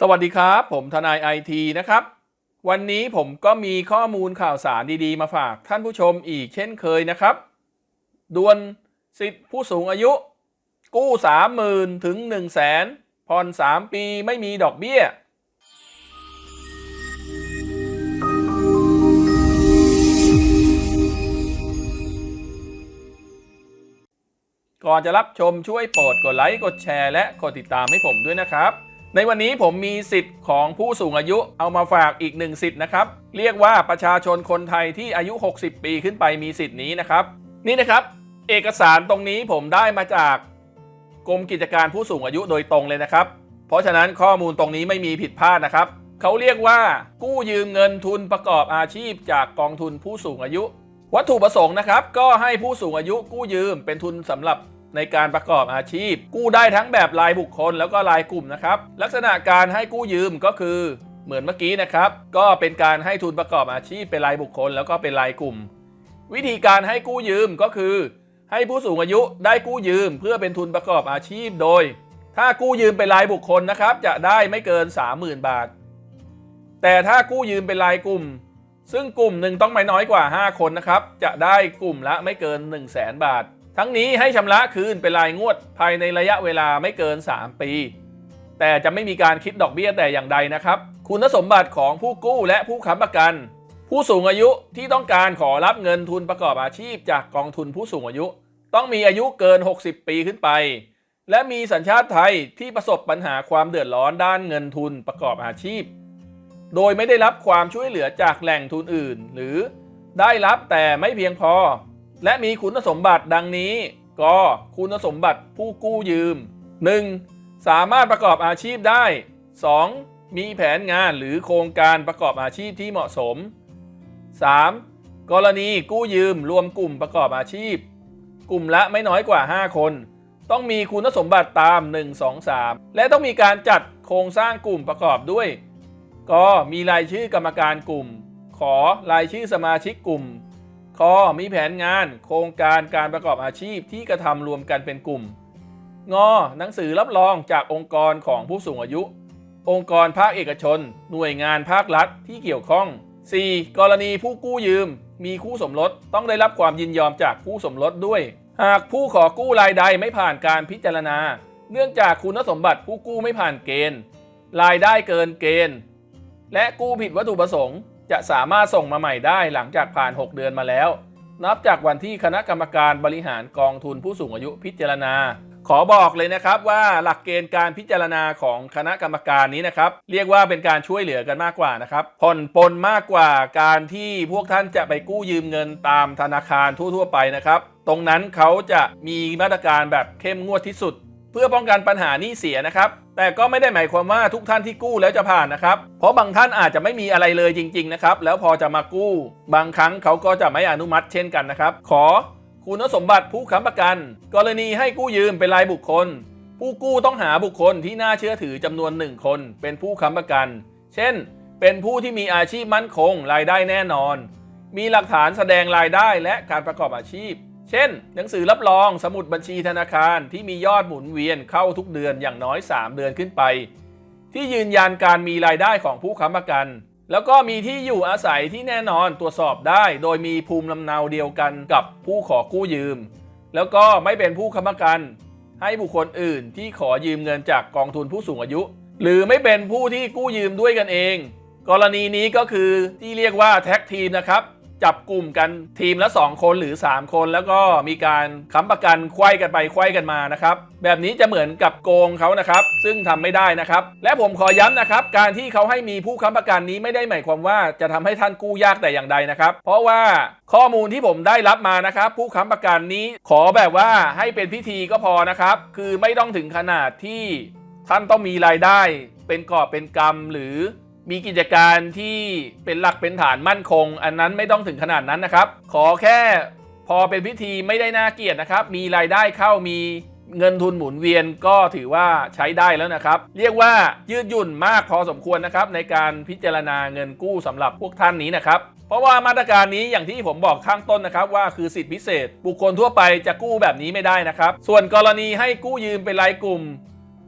สวัสดีครับ ผมทนายไอทีนะครับ วันนี้ผมก็มีข้อมูลข่าวสารดีๆ มาฝากท่านผู้ชมอีกเช่นเคยนะครับดวนสิทธิผู้สูงอายุ กู้ 30,000 ถึง 1 0 0 0 0แสนผ่อน 3 ปีไม่มีดอกเบี้ย ก่อนจะรับชมช่วยโปรดกดไลค์ กดแชร์ และกดติดตามให้ผมด้วยนะครับ ในวันนี้ผมมีสิทธิ์ของผู้สูงอายุเอามาฝากอีกหนึ่งสิทธิ์นะครับ เรียกว่าประชาชนคนไทยที่อายุ 60 ปีขึ้นไปมีสิทธิ์นี้นะครับ นี่นะครับ เอกสารตรงนี้ผมได้มาจากกรมกิจการผู้สูงอายุโดยตรงเลยนะครับ เพราะฉะนั้นข้อมูลตรงนี้ไม่มีผิดพลาดนะครับเขาเรียกว่ากู้ยืมเงินทุนประกอบอาชีพจากกองทุนผู้สูงอายุ วัตถุประสงค์นะครับ ก็ให้ผู้สูงอายุกู้ยืมเป็นทุนสำหรับ ในการประกอบอาชีพ กู้ได้ทั้งแบบรายบุคคลแล้วก็รายกลุ่มนะครับ ลักษณะการให้กู้ยืมก็คือเหมือนเมื่อกี้นะครับ ก็เป็นการให้ทุนประกอบอาชีพเป็นรายบุคคล แล้วก็เป็นรายกลุ่ม วิธีการให้กู้ยืมก็คือ ให้ผู้สูงอายุได้กู้ยืม เพื่อเป็นทุนประกอบอาชีพโดย ถ้ากู้ยืมเป็นรายบุคคลนะครับ จะได้ไม่เกิน 30,000 บาท แต่ถ้ากู้ยืมเป็นรายกลุ่ม ซึ่งกลุ่มหนึ่งต้องไม่น้อยกว่า 5 คนนะครับ จะได้กลุ่มละไม่เกิน 1 0 0 0 0แสนบาท ทั้งนี้ให้ชำระคืนเป็นรายงวดภายในระยะเวลาไม่เกิน 3 ปี แต่จะไม่มีการคิดดอกเบี้ยแต่อย่างใดนะครับ คุณสมบัติของผู้กู้และผู้ค้ำประกัน ผู้สูงอายุที่ต้องการขอรับเงินทุนประกอบอาชีพจากกองทุนผู้สูงอายุ ต้องมีอายุเกิน 60 ปีขึ้นไป และมีสัญชาติไทยที่ประสบปัญหาความเดือดร้อนด้านเงินทุนประกอบอาชีพ โดยไม่ได้รับความช่วยเหลือจากแหล่งทุนอื่น หรือได้รับแต่ไม่เพียงพอ และมีคุณสมบัติดังนี้ ก็คุณสมบัติผู้กู้ยืม 1. สามารถประกอบอาชีพได้ 2. มีแผนงานหรือโครงการประกอบอาชีพที่เหมาะสม 3. กรณีกู้ยืมรวมกลุ่มประกอบอาชีพ กลุ่มละไม่น้อยกว่า 5 คน ต้องมีคุณสมบัติตาม 1 2 3 และต้องมีการจัดโครงสร้างกลุ่มประกอบด้วย ก็มีรายชื่อกรรมการกลุ่ม ขอรายชื่อสมาชิกกลุ่ม คอมีแผนงาน โครงการการประกอบอาชีพที่กระทำรวมกันเป็นกลุ่ม งอหนังสือรับรองจากองค์กรของผู้สูงอายุ องค์กรภาคเอกชน หน่วยงานภาครัฐที่เกี่ยวข้อง 4. กรณีผู้กู้ยืม มีคู่สมรสต้องได้รับความยินยอมจากคู่สมรสด้วย หากผู้ขอกู้รายใดไม่ผ่านการพิจารณา เนื่องจากคุณสมบัติผู้กู้ไม่ผ่านเกณฑ์ รายได้เกินเกณฑ์ และกู้ผิดวัตถุประสงค์ จะสามารถส่งมาใหม่ได้หลังจากผ่าน 6 เดือนมาแล้ว นับจากวันที่คณะกรรมการบริหารกองทุนผู้สูงอายุพิจารณา ขอบอกเลยนะครับว่าหลักเกณฑ์การพิจารณาของคณะกรรมการนี้นะครับ เรียกว่าเป็นการช่วยเหลือกันมากกว่านะครับผ่อนปลนมากกว่าการที่พวกท่านจะไปกู้ยืมเงินตามธนาคารทั่ว ๆ ไปนะครับ ตรงนั้นเขาจะมีมาตรการแบบเข้มงวดที่สุด เพื่อป้องกันปัญหาหนี้เสียนะครับ แต่ก็ไม่ได้หมายความว่าทุกท่านที่กู้แล้วจะผ่านนะครับ เพราะบางท่านอาจจะไม่มีอะไรเลยจริง ๆ นะครับ แล้วพอจะมากู้ บางครั้งเขาก็จะไม่อนุมัติเช่นกันนะครับ ขอคุณสมบัติผู้ค้ำประกัน กรณีให้กู้ยืมเป็นรายบุคคล ผู้กู้ต้องหาบุคคลที่น่าเชื่อถือจำนวนหนึ่งคน เป็นผู้ค้ำประกัน เช่น เป็นผู้ที่มีอาชีพมั่นคง รายได้แน่นอน มีหลักฐานแสดงรายได้และการประกอบอาชีพ เช่น หนังสือรับรองสมุดบัญชีธนาคารที่มียอดหมุนเวียนเข้าทุกเดือนอย่างน้อย 3 เดือนขึ้นไป ที่ยืนยันการมีรายได้ของผู้ค้ำประกัน แล้วก็มีที่อยู่อาศัยที่แน่นอนตรวจสอบได้ โดยมีภูมิลำเนาเดียวกันกับผู้ขอกู้ยืม แล้วก็ไม่เป็นผู้ค้ำประกัน ให้บุคคลอื่นที่ขอยืมเงินจากกองทุนผู้สูงอายุ หรือไม่เป็นผู้ที่กู้ยืมด้วยกันเอง กรณีนี้ก็คือที่เรียกว่าแท็กทีมนะครับ จับกลุ่มกันทีมละ 2 คนหรือ 3 คน แล้วก็มีการค้ำประกันไขว้กันไปไขว้กันมานะครับแบบนี้จะเหมือนกับโกงเขานะครับ ซึ่งทำไม่ได้นะครับ และผมขอย้ำนะครับ การที่เขาให้มีผู้ค้ำประกันนี้ไม่ได้หมายความว่าจะทำให้ท่านกู้ยากแต่อย่างใดนะครับ เพราะว่าข้อมูลที่ผมได้รับมานะครับ ผู้ค้ำประกันนี้ขอแบบว่าให้เป็นพิธีก็พอนะครับ คือไม่ต้องถึงขนาดที่ท่านต้องมีรายได้ เป็นกอบเป็นกำหรือ มีกิจการที่เป็นหลักเป็นฐานมั่นคง อันนั้นไม่ต้องถึงขนาดนั้นนะครับ ขอแค่พอเป็นพิธีไม่ได้น่าเกลียดนะครับ มีรายได้เข้ามีเงินทุนหมุนเวียนก็ถือว่าใช้ได้แล้วนะครับ เรียกว่ายืดหยุ่นมากพอสมควรนะครับ ในการพิจารณาเงินกู้สำหรับพวกท่านนี้นะครับ เพราะว่ามาตรการนี้อย่างที่ผมบอกข้างต้นนะครับ ว่าคือสิทธิพิเศษ บุคคลทั่วไปจะกู้แบบนี้ไม่ได้นะครับ ส่วนกรณีให้กู้ยืมเป็นรายกลุ่ม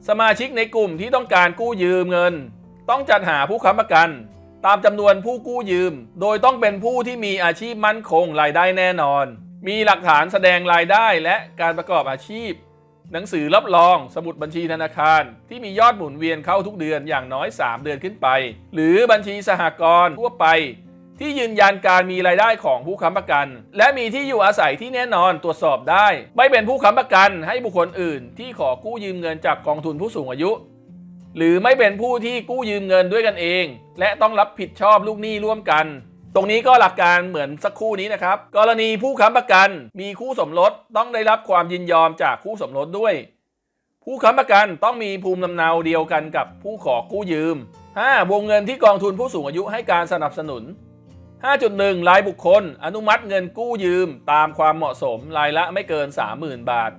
สมาชิกในกลุ่มที่ต้องการกู้ยืมเงิน ต้องจัดหาผู้ค้ำประกัน ตามจำนวนผู้กู้ยืม โดยต้องเป็นผู้ที่มีอาชีพมั่นคงรายได้แน่นอน มีหลักฐานแสดงรายได้และการประกอบอาชีพ หนังสือรับรองสมุดบัญชีธนาคาร ที่มียอดหมุนเวียนเข้าทุกเดือนอย่างน้อย 3 เดือนขึ้นไป หรือบัญชีสหกรณ์ทั่วไปที่ยืนยันการมีรายได้ของผู้ค้ำประกัน และมีที่อยู่อาศัยที่แน่นอนตรวจสอบได้ ไม่เป็นผู้ค้ำประกันให้บุคคลอื่น ที่ขอกู้ยืมเงินจากกองทุนผู้สูงอายุ หรือไม่เป็นผู้ที่กู้ยืมเงินด้วยกันเอง และต้องรับผิดชอบลูกหนี้ร่วมกัน ตรงนี้ก็หลักการเหมือนสักครู่นี้นะครับ กรณีผู้ค้ำประกันมีคู่สมรสต้องได้รับความยินยอมจากคู่สมรสด้วย ผู้ค้ำประกันต้องมีภูมิลำเนาเดียวกันกับผู้ขอกู้ยืม 5. วงเงินที่กองทุนผู้สูงอายุให้การสนับสนุน 5.1 รายบุคคล อนุมัติเงินกู้ยืม ตามความเหมาะสมรายละไม่เกิน 30,000 บาท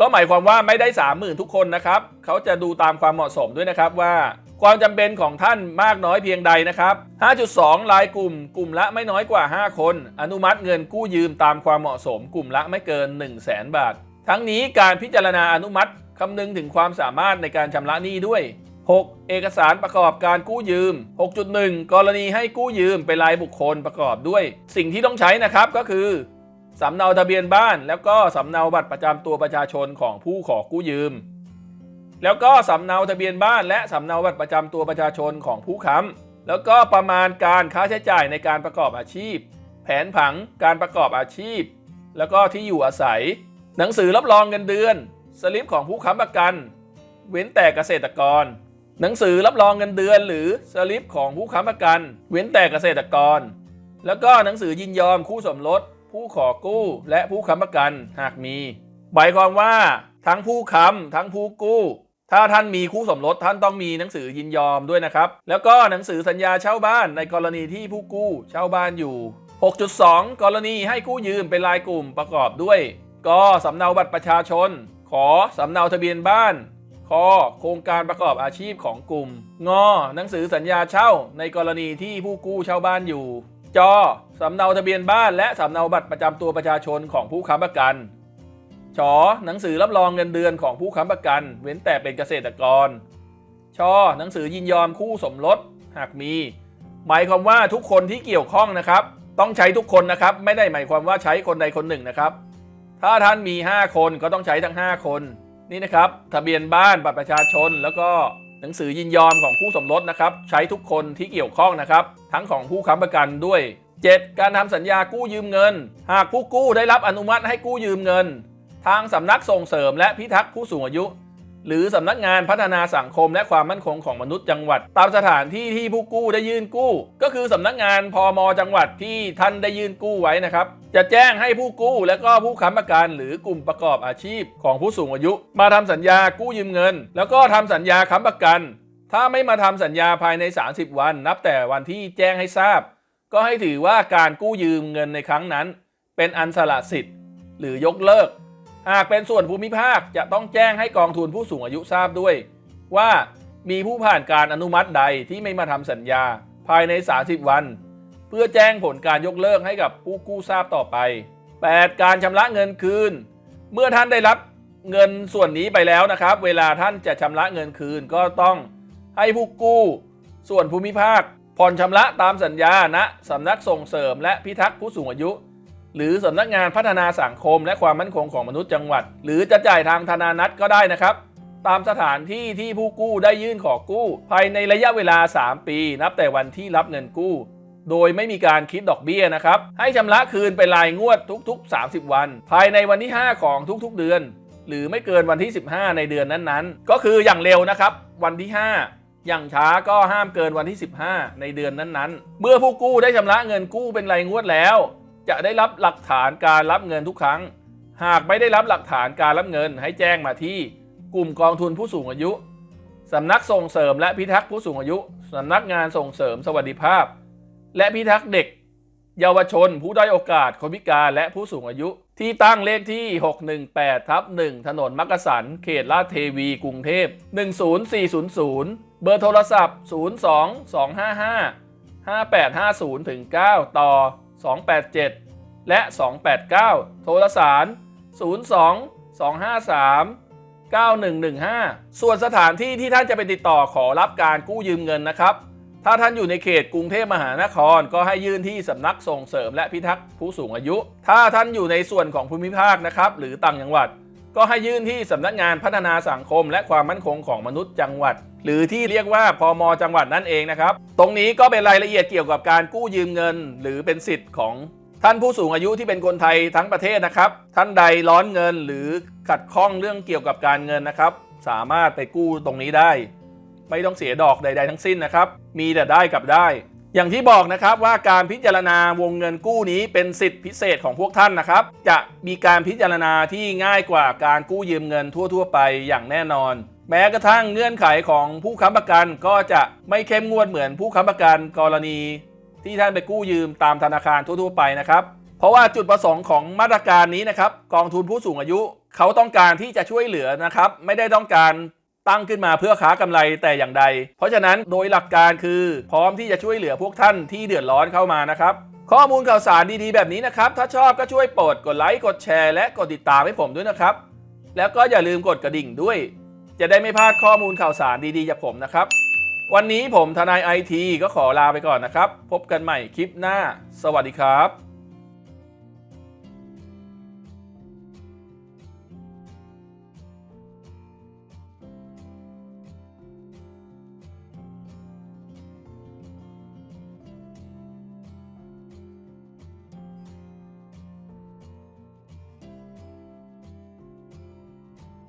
ก็หมายความว่าไม่ได้30,000ทุกคนนะครับ เขาจะดูตามความเหมาะสมด้วยนะครับว่า ความจำเป็นของท่านมากน้อยเพียงใดนะครับ 5.2 รายกลุ่ม กลุ่มละไม่น้อยกว่า 5 คน อนุมัติเงินกู้ยืมตามความเหมาะสม กลุ่มละไม่เกิน 1 0 0 0 0แบาท ทั้งนี้การพิจารณาอนุมัติคำนึงถึงความสามารถในการชำระหนี้ด้วย 6. เอกสารประกอบการกู้ยืม 6.1 กรณีให้กู้ยืมเป็นรายบุคคลประกอบด้วย สิ่งที่ต้องใช้นะครับก็คือ สำเนาทะเบียนบ้าน แล้วก็สำเนาบัตรประจำตัวประชาชนของผู้ขอกู้ยืม แล้วก็สำเนาทะเบียนบ้าน และสำเนาบัตรประจำตัวประชาชนของผู้ค้ำแล้วก็ประมาณการค่าใช้จ่ายในการประกอบอาชีพ แผนผังการประกอบอาชีพ แล้วก็ที่อยู่อาศัย หนังสือรับรองเงินเดือน สลิปของผู้ค้ำประกัน เว้นแต่เกษตรกร หนังสือรับรองเงินเดือน หรือสลิปของผู้ค้ำประกัน เว้นแต่เกษตรกร แล้วก็หนังสือยินยอมคู่สมรส ผู้ขอกู้และผู้ค้ำประกันหากมีหมายความว่าทั้งผู้ค้ำทั้งผู้กู้ ถ้าท่านมีคู่สมรสท่านต้องมีหนังสือยินยอมด้วยนะครับ แล้วก็หนังสือสัญญาเช่าบ้านในกรณีที่ผู้กู้เช่าบ้านอยู่ 6.2 กรณีให้กู้ยืมเป็นรายกลุ่มประกอบด้วยกสำเนาบัตรประชาชน ขอสำเนาทะเบียนบ้านคโครงการประกอบอาชีพของกลุ่ม ง หนังสือสัญญาเช่าในกรณีที่ผู้กู้เช่าบ้านอยู่ จอสำเนาทะเบียนบ้าน และสำเนาบัตรประจำตัวประชาชนของผู้ค้ำประกันชอหนังสือรับรองเงินเดือนของผู้ค้ำประกัน เว้นแต่เป็นเกษตรกร ชอหนังสือยินยอมคู่สมรสหากมี หมายความว่าทุกคนที่เกี่ยวข้องนะครับ ต้องใช้ทุกคนนะครับ ไม่ได้หมายความว่าใช้คนใดคนหนึ่งนะครับ ถ้าท่านมี 5 คนก็ต้องใช้ทั้ง 5 คนนี่นะครับ ทะเบียนบ้านบัตรประชาชนแล้วก็ หนังสือยินยอมของคู่สมรสนะครับ ใช้ทุกคนที่เกี่ยวข้องนะครับ ทั้งของผู้ค้ำประกันด้วย 7. การทำสัญญากู้ยืมเงิน หากผู้กู้ได้รับอนุมัติให้กู้ยืมเงิน ทางสำนักส่งเสริมและพิทักษ์ผู้สูงอายุ หรือสำนักงานพัฒนาสังคมและความมั่นคงของมนุษย์จังหวัด ตามสถานที่ที่ผู้กู้ได้ยื่นกู้ ก็คือสำนักงานพมจังหวัดที่ท่านได้ยื่นกู้ไว้นะครับจะแจ้งให้ผู้กู้และก็ผู้ค้ำประกันหรือกลุ่มประกอบอาชีพของผู้สูงอายุ มาทำสัญญากู้ยืมเงิน แล้วก็ทำสัญญาค้ำประกัน ถ้าไม่มาทำสัญญาภายใน 30 วัน นับแต่วันที่แจ้งให้ทราบ ก็ให้ถือว่าการกู้ยืมเงินในครั้งนั้น เป็นอันสละสิทธิ์ หรือยกเลิก หากเป็นส่วนภูมิภาคจะต้องแจ้งให้กองทุนผู้สูงอายุทราบด้วย ว่ามีผู้ผ่านการอนุมัติใดที่ไม่มาทำสัญญาภายใน 30 วัน เพื่อแจ้งผลการยกเลิกให้กับผู้กู้ทราบต่อไป 8. การชำระเงินคืน เมื่อท่านได้รับเงินส่วนนี้ไปแล้วนะครับ เวลาท่านจะชำระเงินคืนก็ต้องให้ผู้กู้ ส่วนภูมิภาคผ่อนชำระตามสัญญาณะสำนักส่งเสริมและพิทักษ์ผู้สูงอายุ หรือสำนักงานพัฒนาสังคม และความมั่นคงของมนุษย์จังหวัด หรือจะจ่ายทางธนานัตก็ได้นะครับตามสถานที่ที่ผู้กู้ได้ยื่นขอกู้ ภายในระยะเวลา 3 ปี นับแต่วันที่รับเงินกู้ โดยไม่มีการคิดดอกเบี้ยนะครับ ให้ชำระคืนเป็นรายงวดทุกๆ 30 วัน ภายในวันที่ 5 ของทุกๆเดือน หรือไม่เกินวันที่ 15 ในเดือนนั้นๆ ก็คืออย่างเร็วนะครับ วันที่ 5 อย่างช้าก็ห้ามเกินวันที่ 15 ในเดือนนั้นๆ เมื่อผู้กู้ได้ชำระเงินกู้เป็นรายงวดแล้ว จะได้รับหลักฐานการรับเงินทุกครั้ง หากไม่ได้รับหลักฐานการรับเงินให้แจ้งมาที่กลุ่มกองทุนผู้สูงอายุสำนักส่งเสริมและพิทักษ์ผู้สูงอายุสำนักงานส่งเสริมสวัสดิภาพ และพิทักษ์เด็ก เยาวชน ผู้ด้อยโอกาสคนพิการและผู้สูงอายุ ที่ตั้งเลขที่ 618ทับ1ถนนมักกะสัน เขตลาดเทวี กรุงเทพ 10400 เบอร์โทรศัพท์ 02 255 5850ถึง9ต่อ 287 และ 289 โทรสาร 02 253 9115 ส่วนสถานที่ที่ท่านจะไปติดต่อขอรับการกู้ยืมเงินนะครับ ถ้าท่านอยู่ในเขตกรุงเทพมหานคร ก็ให้ยื่นที่สำนักส่งเสริมและพิทักษ์ผู้สูงอายุ ถ้าท่านอยู่ในส่วนของภูมิภาคนะครับ หรือต่างจังหวัด ก็ให้ยื่นที่สำนักงานพัฒนาสังคม และความมั่นคงของมนุษย์จังหวัด หรือที่เรียกว่าพมจังหวัดนั่นเองนะครับ ตรงนี้ก็เป็นรายละเอียดเกี่ยวกับการกู้ยืมเงิน หรือเป็นสิทธิ์ของท่านผู้สูงอายุที่เป็นคนไทยทั้งประเทศนะครับ ท่านใดร้อนเงินหรือขัดข้องเรื่องเกี่ยวกับการเงินนะครับ สามารถไปกู้ตรงนี้ได้ ไม่ต้องเสียดอกใด ๆ ทั้งสิ้นนะครับ มีแต่ได้กับได้ อย่างที่บอกนะครับว่าการพิจารณาวงเงินกู้นี้เป็นสิทธิพิเศษของพวกท่านนะครับ จะมีการพิจารณาที่ง่ายกว่าการกู้ยืมเงินทั่ว ๆ ไปอย่างแน่นอน แม้กระทั่งเงื่อนไขของผู้ค้ำประกันก็จะไม่เข้มงวดเหมือนผู้ค้ำประกันกรณี ที่ท่านไปกู้ยืมตามธนาคารทั่ว ๆ ไปนะครับ เพราะว่าจุดประสงค์ของมาตรการนี้นะครับกองทุนผู้สูงอายุ เขาต้องการที่จะช่วยเหลือนะครับ ไม่ได้ต้องการ ตั้งขึ้นมาเพื่อค้ากำไรแต่อย่างใด เพราะฉะนั้นโดยหลักการคือ พร้อมที่จะช่วยเหลือพวกท่านที่เดือดร้อนเข้ามานะครับข้อมูลข่าวสารดีๆแบบนี้นะครับ ถ้าชอบก็ช่วยโปรดกดไลค์กดแชร์และกดติดตามให้ผมด้วยนะครับ แล้วก็อย่าลืมกดกระดิ่งด้วย จะได้ไม่พลาดข้อมูลข่าวสารดีๆจากผมนะครับ วันนี้ผมทนายไอทีก็ขอลาไปก่อนนะครับ พบกันใหม่คลิปหน้า สวัสดีครับ